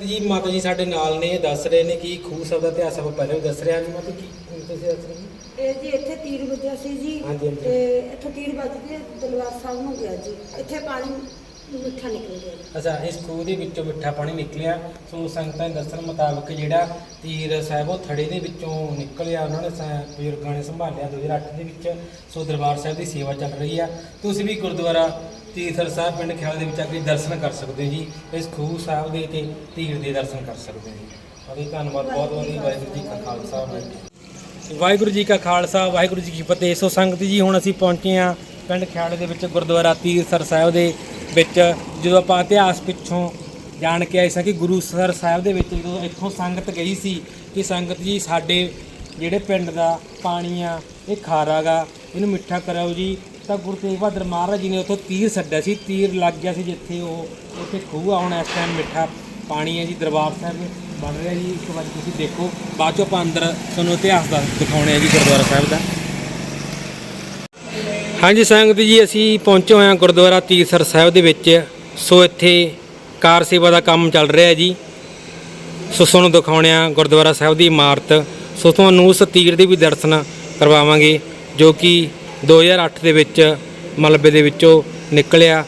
ਜੀ ਮਾਤਾ ਜੀ ਸਾਡੇ ਨਾਲ ਨੇ ਇਹ ਦੱਸ ਰਹੇ ਨੇ ਕਿ ਖੂਹ ਸਾਹਿਬ ਦਾ ਇਤਿਹਾਸ ਆਪਾਂ ਪਹਿਲਾਂ ਵੀ ਦੱਸ ਰਹੇ ਜੀ ਮਾਤਾ ਕੀ ਤੁਸੀਂ ਦੱਸ ਰਹੇ ਹੋ? ਇਹ ਜੀ ਇੱਥੇ ਤੀਰ ਵੱਜਿਆ ਸੀ ਜੀ। ਹਾਂਜੀ, ਹਾਂਜੀ। ਤੇ ਇੱਥੋਂ ਤੀਰ ਵੱਜ ਕੇ ਦਲਵਾਰ ਸਾਹਿਬ ਨੂੰ ਗਿਆ ਜੀ। ਇੱਥੇ ਪਾਣੀ ਮਿੱਠਾ ਨਿਕਲ ਗਿਆ। ਅੱਛਾ ਇਸ ਖੂਹ ਦੇ ਵਿੱਚੋਂ ਮਿੱਠਾ ਪਾਣੀ ਨਿਕਲਿਆ। ਸੋ ਸੰਗਤਾਂ ਦੇ ਦੱਸਣ ਮੁਤਾਬਕ ਜਿਹੜਾ ਤੀਰ ਸਾਹਿਬ, ਉਹ ਥੜੇ ਦੇ ਵਿੱਚੋਂ ਨਿਕਲਿਆ। ਉਹਨਾਂ ਨੇ ਸ- ਬਜ਼ੁਰਗਾਂ ਨੇ ਸੰਭਾਲਿਆ। 2008 ਦੇ ਵਿੱਚ ਸੋ ਦਰਬਾਰ ਸਾਹਿਬ ਦੀ ਸੇਵਾ ਚੱਲ ਰਹੀ ਆ। ਤੁਸੀਂ ਵੀ ਗੁਰਦੁਆਰਾ ਤੀਰਥਰ ਸਾਹਿਬ ਪਿੰਡ ਖਿਆਲ ਦੇ ਵਿੱਚ ਆ ਕੇ ਦਰਸ਼ਨ ਕਰ ਸਕਦੇ ਹੋ ਜੀ। ਇਸ ਖੂਹ ਸਾਹਿਬ ਦੇ ਤੇ ਤੀਰ ਦੇ ਦਰਸ਼ਨ ਕਰ ਸਕਦੇ ਹੋ ਜੀ। ਉਹਦੇ ਧੰਨਵਾਦ, ਬਹੁਤ ਬਹੁਤ ਜੀ। ਵਾਹਿਗੁਰੂ ਜੀ ਕਾ ਖਾਲਸਾ, ਵਾਹਿਗੁਰੂ ਜੀ ਵਾਹਿਗੁਰੂ ਜੀ ਕਾ ਖਾਲਸਾ, ਵਾਹਿਗੁਰੂ ਜੀ ਕੀ ਫਤਿਹ। ਸੋ ਸੰਗਤ ਜੀ, ਹੁਣ ਅਸੀਂ ਪਹੁੰਚੇ ਹਾਂ ਪਿੰਡ ਖਿਆਲੇ ਦੇ ਵਿੱਚ ਗੁਰਦੁਆਰਾ ਤੀਰਸਰ ਸਾਹਿਬ ਦੇ ਵਿੱਚ ਜਦੋਂ ਆਪਾਂ ਇਤਿਹਾਸ ਪਿੱਛੋਂ ਜਾਣ ਕੇ ਆਏ ਸਾਂ ਕਿ ਗੁਰੂ ਸਰ ਸਾਹਿਬ ਦੇ ਵਿੱਚ ਜਦੋਂ ਇੱਥੋਂ ਸੰਗਤ ਗਈ ਸੀ ਕਿ ਸੰਗਤ ਜੀ ਸਾਡੇ ਜਿਹੜੇ ਪਿੰਡ ਦਾ ਪਾਣੀ ਆ ਇਹ ਖਾਰਾ ਗਾ ਇਹਨੂੰ ਮਿੱਠਾ ਕਰਾਓ ਜੀ, ਤਾਂ ਗੁਰੂ ਤੇਗ ਬਹਾਦਰ ਮਹਾਰਾਜ ਜੀ ਨੇ ਉੱਥੋਂ ਤੀਰ ਛੱਡਿਆ ਸੀ, ਤੀਰ ਲੱਗ ਗਿਆ ਸੀ ਜਿੱਥੇ ਉਹ ਉੱਥੇ ਖੂਹ ਆ, ਹੁਣ ਇਸ ਟਾਈਮ ਮਿੱਠਾ ਪਾਣੀ ਹੈ ਜੀ, ਦਰਬਾਰ ਸਾਹਿਬ ਬਣ ਰਿਹਾ ਜੀ, ਇੱਕ ਵਾਰ ਤੁਸੀਂ ਦੇਖੋ, ਬਾਅਦ ਚੋਂ ਆਪਾਂ ਅੰਦਰ ਤੁਹਾਨੂੰ ਇਤਿਹਾਸ ਦਾ ਦਿਖਾਉਣੇ ਆ ਜੀ ਗੁਰਦੁਆਰਾ ਸਾਹਿਬ ਦਾ। ਹਾਂਜੀ ਸੰਗਤ ਜੀ, ਅਸੀਂ ਪਹੁੰਚੇ ਹੋਏ ਹਾਂ ਗੁਰਦੁਆਰਾ ਤੀਰਸਰ ਸਾਹਿਬ ਦੇ ਵਿੱਚ। ਸੋ ਇੱਥੇ ਕਾਰ ਸੇਵਾ ਦਾ ਕੰਮ ਚੱਲ ਰਿਹਾ ਹੈ ਜੀ। ਸੋ ਤੁਹਾਨੂੰ ਦਿਖਾਉਣੇ ਆ ਗੁਰਦੁਆਰਾ ਸਾਹਿਬ ਦੀ ਇਮਾਰਤ। ਸੋ ਤੁਹਾਨੂੰ ਉਸ ਤੀਰ ਦੇ ਵੀ ਦਰਸ਼ਨ ਕਰਵਾਵਾਂਗੇ, ਜੋ ਕਿ 2008 ਦੇ ਵਿੱਚ ਮਲਬੇ ਦੇ ਵਿੱਚੋਂ ਨਿਕਲਿਆ।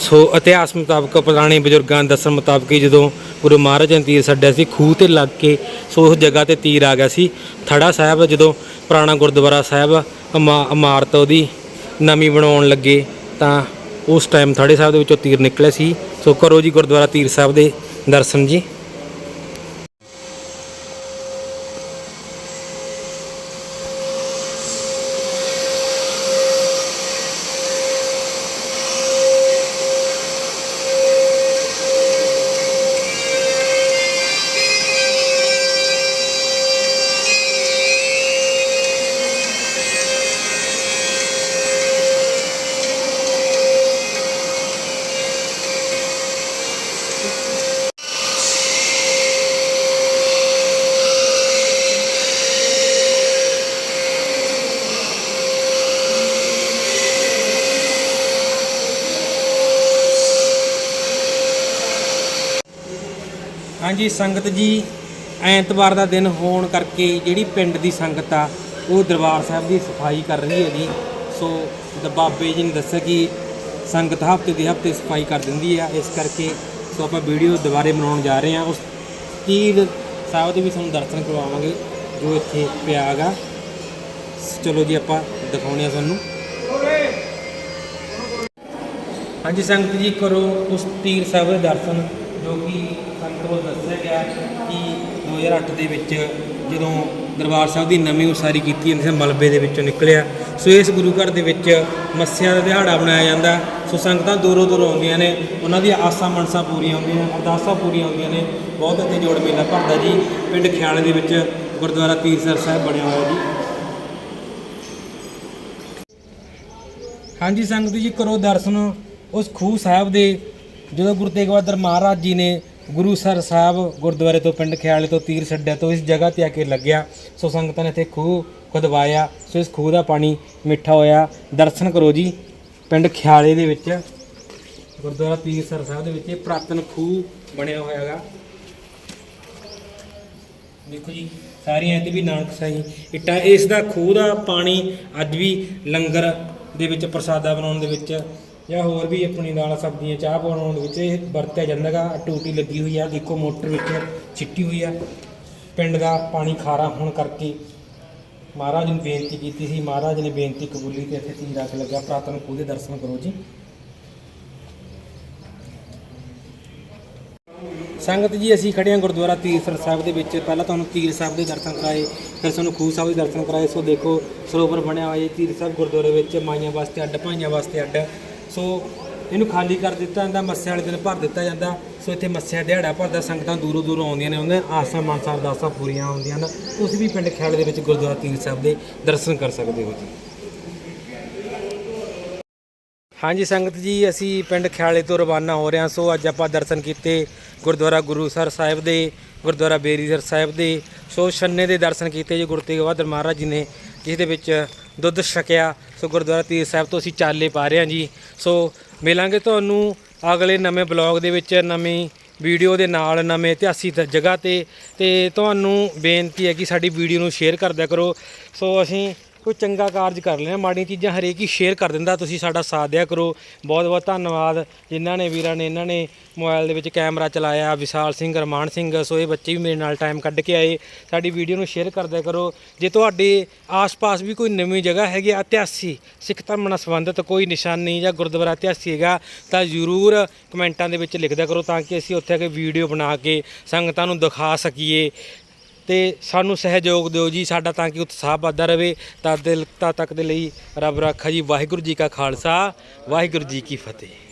ਸੋ ਇਤਿਹਾਸ ਮੁਤਾਬਕ ਪੁਰਾਣੇ ਬਜ਼ੁਰਗਾਂ ਦੇ ਦੱਸਣ ਮੁਤਾਬਕ ਹੀ ਜਦੋਂ ਗੁਰੂ ਮਹਾਰਾਜ ਨੇ ਤੀਰ ਛੱਡਿਆ ਸੀ, ਖੂਹ ਤੇ ਲੱਗ ਕੇ ਸੋ ਉਸ ਜਗ੍ਹਾ ਤੇ ਤੀਰ ਆ ਗਿਆ ਸੀ। ਥੜਾ ਸਾਹਿਬ ਜਦੋਂ ਪੁਰਾਣਾ ਗੁਰਦੁਆਰਾ ਸਾਹਿਬ ਇਮਾ- ਇਮਾਰਤ ਉਹਦੀ ਨਵੀਂ ਬਣਾਉਣ ਲੱਗੇ ਤਾਂ ਉਸ ਟਾਈਮ ਥੜੇ ਸਾਹਿਬ ਦੇ ਵਿੱਚੋਂ ਤੀਰ ਨਿਕਲੇ ਸੀ। ਸੋ ਕਰੋ ਜੀ ਗੁਰਦੁਆਰਾ ਤੀਰ ਸਾਹਿਬ ਦੇ ਦਰਸ਼ਨ ਜੀ। ਹਾਂਜੀ, ਸੰਗਤ ਜੀ, ਐਤਵਾਰ ਦਾ ਦਿਨ ਹੋਣ ਕਰਕੇ ਜਿਹੜੀ ਪਿੰਡ ਦੀ ਸੰਗਤ ਆ, ਉਹ ਦਰਬਾਰ ਸਾਹਿਬ ਦੀ ਸਫ਼ਾਈ ਕਰ ਰਹੀ ਹੈ ਜੀ ਸੋ ਬਾਬੇ ਜੀ ਨੇ ਦੱਸਿਆ ਕਿ ਸੰਗਤ ਹਫ਼ਤੇ ਦੇ ਹਫ਼ਤੇ ਸਫ਼ਾਈ ਕਰ ਦਿੰਦੀ ਆ। ਇਸ ਕਰਕੇ ਸੋ ਆਪਾਂ ਵੀਡੀਓ ਦੁਬਾਰੇ ਬਣਾਉਣ ਜਾ ਰਹੇ ਹਾਂ ਉਸ ਤੀਰ ਸਾਹਿਬ ਦੇ ਵੀ ਤੁਹਾਨੂੰ ਦਰਸ਼ਨ ਕਰਵਾਵਾਂਗੇ, ਜੋ ਇੱਥੇ ਪਿਆ ਹੈਗਾ। ਚਲੋ ਜੀ, ਆਪਾਂ ਦਿਖਾਉਣੇ ਆ ਤੁਹਾਨੂੰ। ਹਾਂਜੀ, ਸੰਗਤ ਜੀ, ਕਰੋ ਉਸ ਤੀਰ ਸਾਹਿਬ ਦੇ ਦਰਸ਼ਨ। ਜੋ ਕਿ ਸੰਗਤ ਵੱਲੋਂ ਦੱਸਿਆ ਗਿਆ ਕਿ 2008 ਦੇ ਵਿੱਚ ਜਦੋਂ ਦਰਬਾਰ ਸਾਹਿਬ ਦੀ ਨਵੀਂ ਉਸਾਰੀ ਕੀਤੀ ਜਾਂਦੀ ਸੀ, ਮਲਬੇ ਦੇ ਵਿੱਚੋਂ ਨਿਕਲਿਆ। ਸੋ ਇਸ ਗੁਰੂ ਘਰ ਦੇ ਵਿੱਚ ਮੱਸਿਆ ਦਾ ਦਿਹਾੜਾ ਬਣਾਇਆ ਜਾਂਦਾ। ਸੋ ਸੰਗਤਾਂ ਦੂਰੋਂ ਦੂਰੋਂ ਆਉਂਦੀਆਂ ਨੇ। ਉਹਨਾਂ ਦੀਆਂ ਆਸਾਂ ਮਨਸਾਂ ਪੂਰੀਆਂ ਹੁੰਦੀਆਂ ਅਰਦਾਸਾਂ ਪੂਰੀਆਂ ਹੁੰਦੀਆਂ ਨੇ। ਬਹੁਤ ਇੱਥੇ ਜੋੜ ਮੇਲਾ ਭਰਦਾ ਜੀ। ਪਿੰਡ ਖਿਆਲੇ ਦੇ ਵਿੱਚ ਗੁਰਦੁਆਰਾ ਤੀਰਸਰ ਸਾਹਿਬ ਬਣਿਆ ਹੋਇਆ ਜੀ। ਹਾਂਜੀ ਸੰਗਤ ਜੀ, ਕਰੋ ਦਰਸ਼ਨ। ਉਸ ਖੂਹ ਸਾਹਿਬ ਦੇ ਜਦੋਂ ਗੁਰੂ ਤੇਗ ਬਹਾਦਰ ਮਹਾਰਾਜ ਜੀ ਨੇ ਗੁਰੂ ਸਰ ਸਾਹਿਬ ਗੁਰਦੁਆਰੇ ਤੋਂ, ਪਿੰਡ ਖਿਆਲੇ ਤੋਂ ਤੀਰ ਛੱਡਿਆ ਤੋਂ ਇਸ ਜਗ੍ਹਾ ਤੇ ਆ ਕੇ ਲੱਗਿਆ। ਸੋ ਸੰਗਤਾਂ ਨੇ ਇੱਥੇ ਖੂਹ ਖੁਦਵਾਇਆ, ਸੋ ਇਸ ਖੂਹ ਦਾ ਪਾਣੀ ਮਿੱਠਾ ਹੋਇਆ। ਦਰਸ਼ਨ ਕਰੋ ਜੀ, ਪਿੰਡ ਖਿਆਲੇ ਦੇ ਵਿੱਚ, ਗੁਰਦੁਆਰਾ ਤੀਰ ਸਰ ਸਾਹਿਬ ਦੇ ਵਿੱਚ ਇਹ ਪ੍ਰਾਤਨ ਖੂਹ ਬਣਿਆ ਹੋਇਆ ਹੈਗਾ। ਦੇਖੋ ਜੀ, ਸਾਰੀਆਂ ਤੇ ਵੀ ਨਾਨਕ ਸਾਈ ਇੱਟਾਂ, ਇਸ ਦਾ ਖੂਹ ਦਾ ਪਾਣੀ ਅੱਜ ਵੀ ਲੰਗਰ ਦੇ ਵਿੱਚ, ਪ੍ਰਸਾਦਾ ਬਣਾਉਣ ਦੇ ਵਿੱਚ ਜਾਂ ਹੋਰ ਵੀ ਆਪਣੀ ਨਾਲ ਸਬਜ਼ੀਆਂ ਚਾਹ ਬਣਾਉਣ ਵਿੱਚ ਇਹ ਵਰਤਿਆ ਜਾਂਦਾ ਜਾਂਦਾਗਾ ਟੂਟੀ ਲੱਗੀ ਹੋਈ ਆ, ਦੇਖੋ ਮੋਟਰ ਵਿੱਚ ਛਿੱਟੀ ਹੋਈ ਆ। ਪਿੰਡ ਦਾ ਪਾਣੀ ਖਾਰਾ ਹੋਣ ਕਰਕੇ ਮਹਾਰਾਜ ਨੂੰ ਬੇਨਤੀ ਕੀਤੀ ਸੀ, ਮਹਾਰਾਜ ਨੇ ਬੇਨਤੀ ਕਬੂਲੀ ਤੇ ਇੱਥੇ ਤੀਰ ਰੱਖ ਲੱਗਿਆ। ਪ੍ਰਾਤਨ ਖੂਹ ਦੇ ਦਰਸ਼ਨ ਕਰੋ ਜੀ। ਸੰਗਤ ਜੀ, ਅਸੀਂ ਖੜੇ ਹਾਂ ਗੁਰਦੁਆਰਾ ਤੀਰਸਰ ਸਾਹਿਬ ਦੇ ਵਿੱਚ। ਪਹਿਲਾਂ ਤੁਹਾਨੂੰ ਤੀਰ ਸਾਹਿਬ ਦੇ ਦਰਸ਼ਨ ਕਰਾਏ, ਫਿਰ ਤੁਹਾਨੂੰ ਖੂਹ ਸਾਹਿਬ ਦੇ ਦਰਸ਼ਨ ਕਰਾਏ। ਸੋ ਦੇਖੋ ਸਰੋਵਰ ਬਣਿਆ ਹੋਇਆ ਜੀ ਤੀਰ ਸਾਹਿਬ ਗੁਰਦੁਆਰੇ ਵਿੱਚ। ਮਾਈਆਂ ਵਾਸਤੇ ਅੱਡ, ਭਾਈਆਂ ਵਾਸਤੇ ਅੱਡ। ਸੋ ਇਹਨੂੰ ਖਾਲੀ ਕਰ ਦਿੱਤਾ ਜਾਂਦਾ, ਮੱਸਿਆ ਵਾਲੇ ਦਿਨ ਭਰ ਦਿੱਤਾ ਜਾਂਦਾ। ਸੋ ਇੱਥੇ ਮੱਸਿਆ ਦਿਹਾੜਾ ਭਰਦਾ ਸੰਗਤਾਂ ਦੂਰੋਂ ਦੂਰੋਂ ਆਉਂਦੀਆਂ ਨੇ, ਉਹਨਾਂ ਆਸਾਂ ਮਾਨਸਾਂ ਅਰਦਾਸਾਂ ਪੂਰੀਆਂ ਹੁੰਦੀਆਂ ਹਨ ਤੁਸੀਂ ਵੀ ਪਿੰਡ ਖਿਆਲੇ ਦੇ ਵਿੱਚ ਗੁਰਦੁਆਰਾ ਤੀਰ ਸਾਹਿਬ ਦੇ ਦਰਸ਼ਨ ਕਰ ਸਕਦੇ ਹੋ ਜੀ। ਹਾਂਜੀ, ਸੰਗਤ ਜੀ, ਅਸੀਂ ਪਿੰਡ ਖਿਆਲੇ ਤੋਂ ਰਵਾਨਾ ਹੋ ਰਹੇ ਹਾਂ। ਸੋ ਅੱਜ ਆਪਾਂ ਦਰਸ਼ਨ ਕੀਤੇ ਗੁਰਦੁਆਰਾ ਗੁਰੂਸਰ ਸਾਹਿਬ ਦੇ, ਗੁਰਦੁਆਰਾ ਬੇਰੀਸਰ ਸਾਹਿਬ ਦੇ। ਸੋ ਛੰਨੇ ਦੇ ਦਰਸ਼ਨ ਕੀਤੇ ਜੀ, ਗੁਰੂ ਤੇਗ ਬਹਾਦਰ ਮਹਾਰਾਜ ਜੀ ਨੇ, ਜਿਸ ਦੇ ਵਿੱਚ ਦੁੱਧ ਛਕਿਆ। ਸੋ ਗੁਰਦੁਆਰਾ ਤੀਰ ਸਾਹਿਬ ਤੋਂ ਅਸੀਂ ਚਾਲੇ ਪਾ ਰਹੇ ਹਾਂ ਜੀ। ਸੋ ਮਿਲਾਂਗੇ ਤੁਹਾਨੂੰ ਅਗਲੇ ਨਵੇਂ ਬਲੌਗ ਦੇ ਵਿੱਚ, ਨਵੀਂ ਵੀਡੀਓ ਦੇ ਨਾਲ, ਨਵੇਂ ਇਤਿਹਾਸਿਕ ਜਗ੍ਹਾ ਤੇ। ਤੇ ਤੁਹਾਨੂੰ ਬੇਨਤੀ ਹੈ ਕਿ ਸਾਡੀ ਵੀਡੀਓ ਨੂੰ ਸ਼ੇਅਰ ਕਰਦਿਆ ਕਰੋ। ਸੋ ਅਸੀਂ ਕੋਈ ਚੰਗਾ ਕਾਰਜ ਕਰ ਲੈਣਾ, ਮਾੜੀਆਂ ਚੀਜ਼ਾਂ ਹਰੇਕ ਹੀ ਸ਼ੇਅਰ ਕਰ ਦਿੰਦਾ, ਤੁਸੀਂ ਸਾਡਾ ਸਾਥ ਦਿਆ ਕਰੋ। ਬਹੁਤ ਬਹੁਤ ਧੰਨਵਾਦ। ਜਿਨ੍ਹਾਂ ਨੇ ਵੀਰਾਂ ਨੇ, ਇਹਨਾਂ ਨੇ ਮੋਬਾਈਲ ਦੇ ਵਿੱਚ ਕੈਮਰਾ ਚਲਾਇਆ, ਵਿਸ਼ਾਲ ਸਿੰਘ, ਰਮਾਨ ਸਿੰਘ, ਸੋ ਇਹ ਬੱਚੇ ਵੀ ਮੇਰੇ ਨਾਲ ਟਾਈਮ ਕੱਢ ਕੇ ਆਏ। ਸਾਡੀ ਵੀਡੀਓ ਨੂੰ ਸ਼ੇਅਰ ਕਰਦਿਆ ਕਰੋ। ਜੇ ਤੁਹਾਡੇ ਆਸ-ਪਾਸ ਵੀ ਕੋਈ ਨਵੀਂ ਜਗ੍ਹਾ ਹੈਗੀ ਆ, ਇਤਿਹਾਸੀ, ਸਿੱਖ ਧਰਮ ਨਾਲ ਸੰਬੰਧਿਤ ਕੋਈ ਨਿਸ਼ਾਨੀ ਜਾਂ ਗੁਰਦੁਆਰਾ ਇਤਿਹਾਸੀ ਹੈਗਾ, ਤਾਂ ਜ਼ਰੂਰ ਕਮੈਂਟਾਂ ਦੇ ਵਿੱਚ ਲਿਖ ਕਰੋ ਤਾਂ ਕਿ ਅਸੀਂ ਉੱਥੇ ਆ ਕੇ ਵੀਡੀਓ ਬਣਾ ਕੇ ਸੰਗਤਾਂ ਨੂੰ ਦਿਖਾ ਸਕੀਏ। ਤੇ ਸਾਨੂੰ ਸਹਿਯੋਗ ਦਿਓ ਜੀ, ਸਾਡਾ ਤਾਂ ਕਿ ਉਤਸ਼ਾਹ ਵੱਧਦਾ ਰਹੇ, ਤਾਂ ਦਿਲ ਤਦ ਤੱਕ ਦੇ ਲਈ ਰੱਬ ਰੱਖਾ ਜੀ, ਵਾਹਿਗੁਰੂ ਜੀ ਕਾ ਖਾਲਸਾ, ਵਾਹਿਗੁਰੂ ਜੀ ਕੀ ਫਤਿਹ।